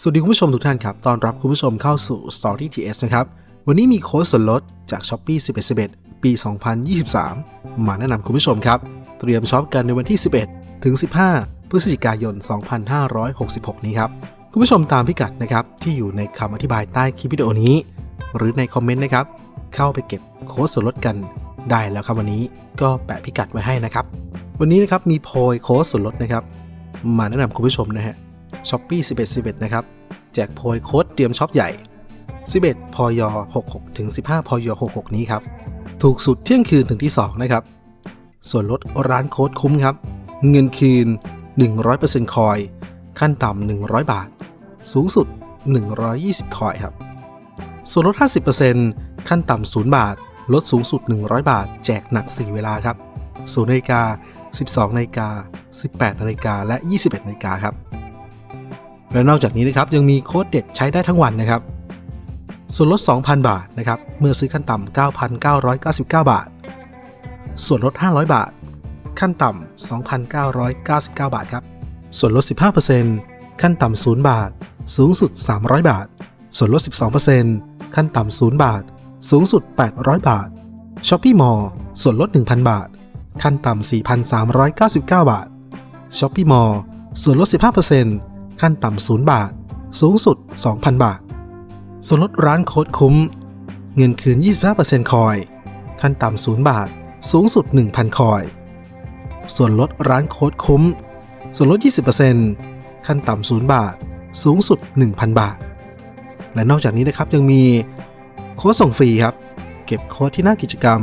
สวัสดีคุณผู้ชมทุกท่านครับ ตอนรับคุณผู้ชมเข้าสู่ Story TS นะครับ วันนี้มีโค้ดส่วนลดจาก s h อ p e e 1111 ปี 2023 มาแนะนำคุณผู้ชมครับ เตรียมช็อปกันในวันที่ 11 ถึง 15 พฤศจิกายน 2566 นี้ครับ คุณผู้ชมตามพิกัดนะครับ ที่อยู่ในคำอธิบายใต้คลิปวิดีโอนี้ หรือในคอมเมนต์นะครับ เข้าไปเก็บโค้ดส่วนลดกันได้แล้วครับวันนี้ก็แปะพิกัดไว้ให้นะครับ วันนี้นะครับมีโพยโค้ดส่วนลดนะครับ มาแนะนำคุณผู้ชมนะฮะ ช้อปปี้11 11 นะครับ แจกโพยโค้ดเตรียมช็อปใหญ่ 11 พย 66 ถึง 15 พย 66 นี้ครับ ถูกสุดเที่ยงคืนถึงที่ 2 นะครับ ส่วนลดร้านโค้ดคุ้มครับ เงินคืน 100%คอย ขั้นต่ำ 100 บาท สูงสุด 120 คอยครับ ส่วนลด 50%ขั้นต่ำ 0 บาท ลดสูงสุด 100 บาท แจกหนัก 4 เวลาครับ0นาฬิกา 12นาฬิกา 18นาฬิกา และ 21นาฬิกาครับ และนอกจากนี้นะครับยังมีโค้ดเด็ดใช้ได้ทั้งวันนะครับ ส่วนลด 2,000 บาทนะครับเมื่อซื้อขั้นต่ำ 9,999 บาท ส่วนลด 500 บาท ขั้นต่ำ 2,999 บาทครับ ส่วนลด 15%ขั้นต่ำ 0 บาท สูงสุด 300 บาท ส่วนลด 12%ขั้นต่ำ 0 บาท สูงสุด 800 บาทช้อปปี้มอลส่วนลด 1,000 บาท ขั้นต่ำ 4,399 บาทช้อปปี้มอลส่วนลด 15% ขั้นต่ำ0บาท สูงสุด 2,000 บาท ส่วนลดร้านโค้ดคุ้ม เงินคืน 25%คอย ขั้นต่ำ0บาท สูงสุด 1,000 คอย ส่วนลดร้านโค้ดคุ้ม ส่วนลด 20%ขั้นต่ำ0บาท สูงสุด 1,000 บาท และนอกจากนี้นะครับยังมีโค้ดส่งฟรีครับ เก็บโค้ดที่หน้ากิจกรรม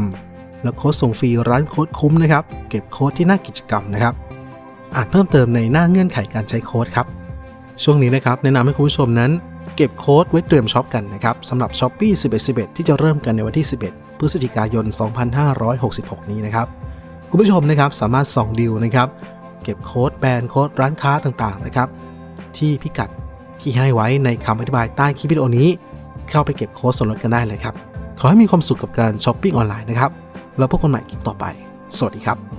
และโค้ดส่งฟรีร้านโค้ดคุ้มนะครับ เก็บโค้ดที่หน้ากิจกรรมนะครับ อาจเพิ่มเติมในหน้าเงื่อนไขการใช้โค้ดครับ ช่วงนี้นะครับแนะนำให้คุณผู้ชมนั้น เก็บโค้ดไว้เตรียมช็อปกันนะครับสำหรับ s h อ p e e 11 11 ที่จะเริ่มกันในวันที่ 11 พฤศจิกายน 2566 นี้นะครับคุณผู้ชมนะครับสามารถส่องดิวนะครับเก็บโค้ดแบรนด์โค้ดร้านค้าต่างๆนะครับที่พิกัดที่ให้ไว้ในคำอธิบายใต้คลิปวิดีโอนี้ เข้าไปเก็บโค้ดส่วนลดกันได้เลยครับ ขอให้มีความสุขกับการช้อปปิ้งออนไลน์นะครับ แล้วพบกันใหม่คลิปต่อไป สวัสดีครับ